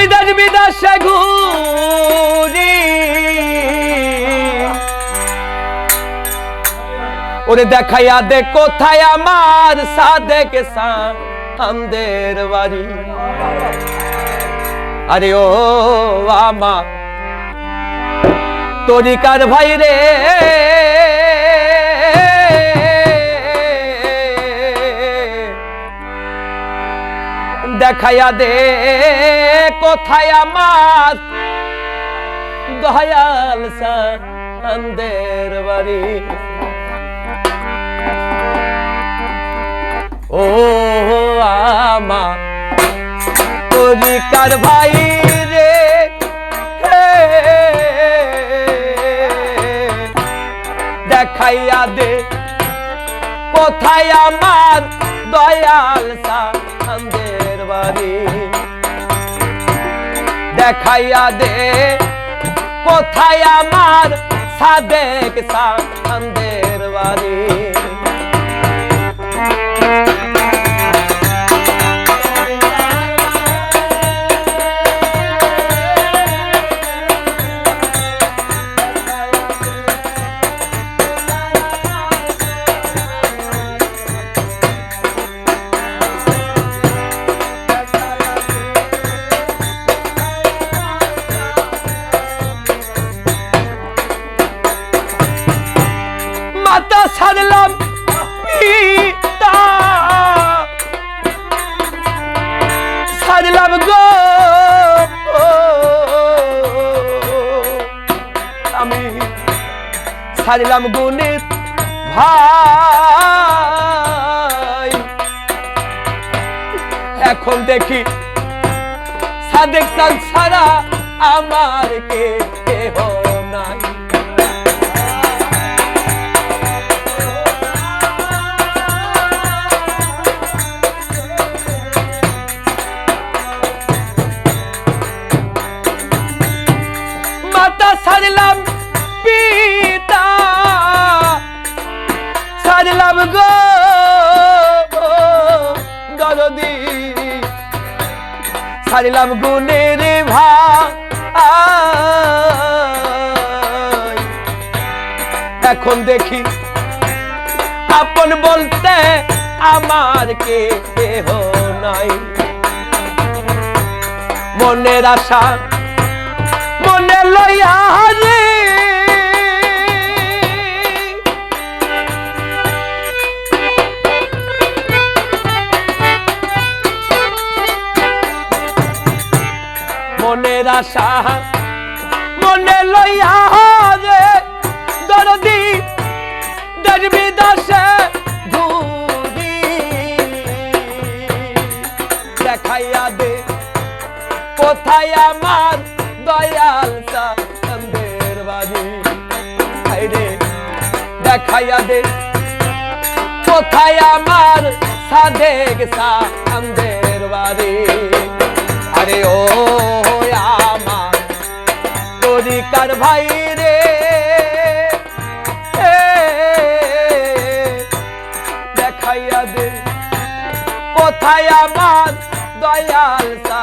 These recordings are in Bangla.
বিদাস বিদাসে ঘুরি ওরে দেখাইয়া দে কোথায় আমার সাদেক সামদের বাড়ি। আরে ও আমা, তরিকার ভাই রে দেখাইয়া দে কোথায় আমার দয়াল সান্দের বাড়ি। ও আমার তরিকার ভাই রে দেখাইয়া দে কোথায় আমার দয়াল সান্দের বাড়ি। দেখাইয়া দে। কোথায় আমার সাদেক সান্দের বাড়ি? ছাড়লাম গুণিত ভাই। এখন দেখি সাদেক ছাড়া আমার কে কেহ নাই। মাতা গো ছাড়লাম গুণের ভাই। এখন দেখি আপন বলতে আমার কে কেহ নাই। মনের আশা মনে লইয়া রে আশা মনে লইয়া রে দরদি দেখবি দাসে ঘুরি দেখাইয়া দে কোথায় আমার দয়াল চান্দের বাড়ি। হাইরে দেখাইয়া দে কোথায় আমার সাদেক চান্দের বাড়ি। আরে ও তরিকার ভাই রে। দেখাইয়া দে কোথায় আমার দয়াল চান্দের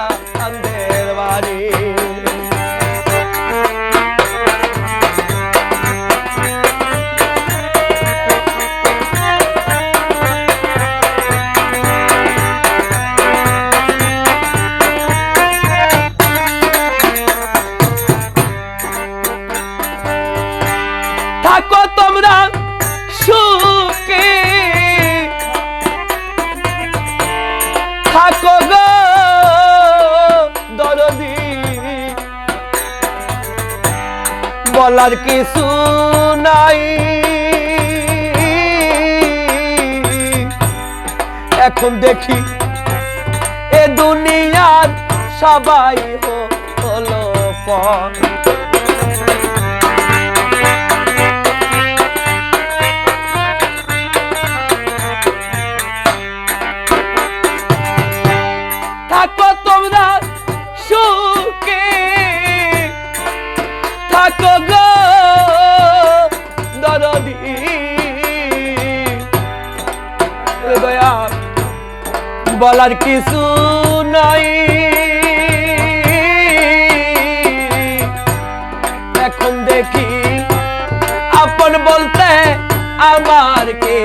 তোমরা সুখে থাকো গো দরদি। বলার কিছু নাই। এখন দেখি এ দুনিয়ার সবাই হলো পর বলার কিছু নাই। এখন দেখি আপন বলতে আমার কে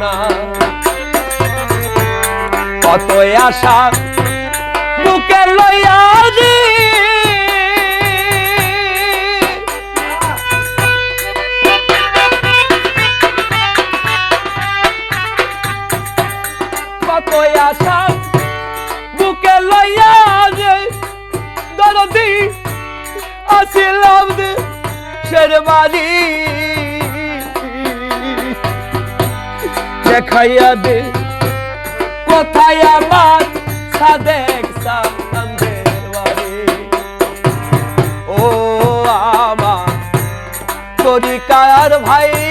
না। কত আশা বুকে লইয়া আসিলাম দে শেরবানি দেখাইয়া দে কোথায় আমার সাদেক বাড়ি ও আমার তরিকার ভাই।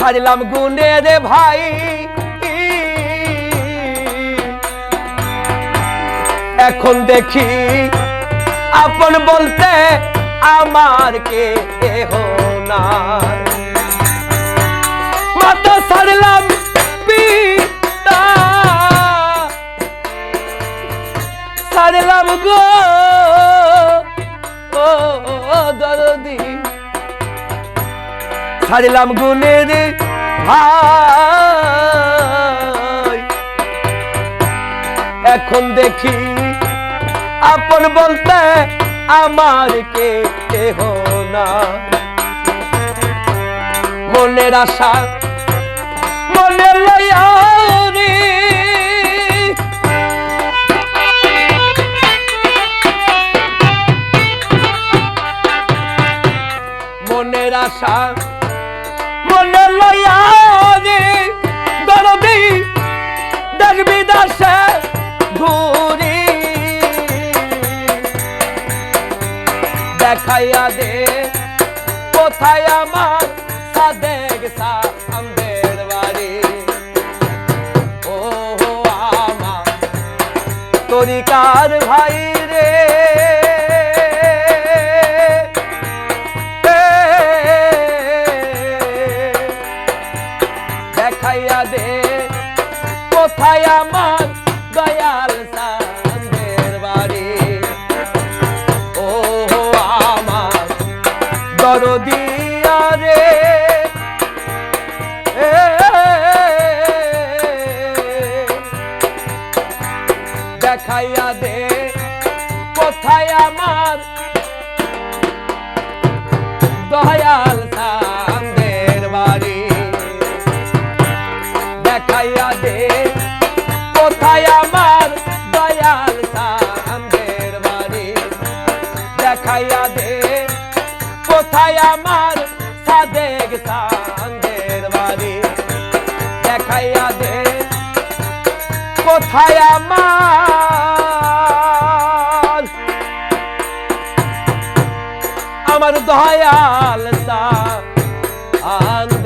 সারলাম গুনে রে ভাই। এখন দেখি আপন বলতে আমার কে নাই। মাতা সারলাম গুণের ভাই। এখন দেখি আপন বলতে আমার কে কেহ না। মনের আশা মনে লইয়া মনের আশা দেখাইয়া দে। কোথায় আমার সাদেক আমার তরিকার ভাই রে। দেখাইয়া দে কোথায় কোথায় আমার? আমার দয়াল সা আন্দে